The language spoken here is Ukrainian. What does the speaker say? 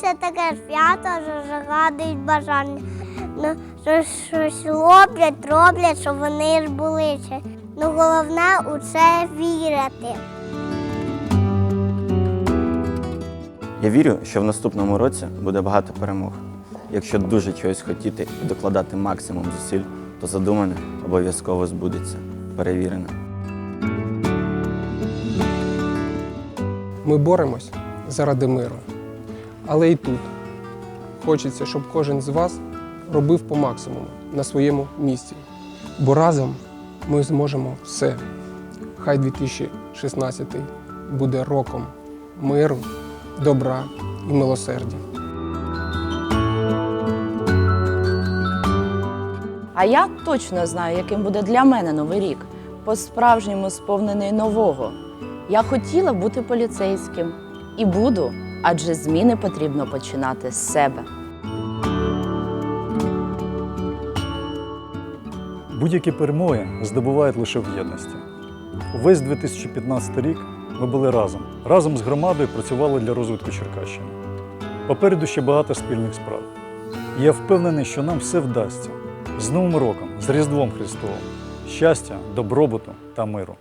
це таке свято, що загадують бажання. Ну, що щось роблять, роблять, щоб вони ж були. Ну, головне у це вірити. Я вірю, що в наступному році буде багато перемог. Якщо дуже чогось хотіти і докладати максимум зусиль, то задумане обов'язково збудеться. Перевірено. Ми боремось заради миру. Але і тут хочеться, щоб кожен з вас робив по максимуму на своєму місці. Бо разом ми зможемо все. Хай 2016 буде роком миру, добра і милосердя. А я точно знаю, яким буде для мене новий рік, по-справжньому сповнений нового. Я хотіла бути поліцейським і буду, адже зміни потрібно починати з себе. Будь-які перемоги здобувають лише в єдності. Увесь 2015 рік ми були разом. Разом з громадою працювали для розвитку Черкащини. Попереду ще багато спільних справ. Я впевнений, що нам все вдасться. З Новим роком, з Різдвом Христовим, щастя, добробуту та миру.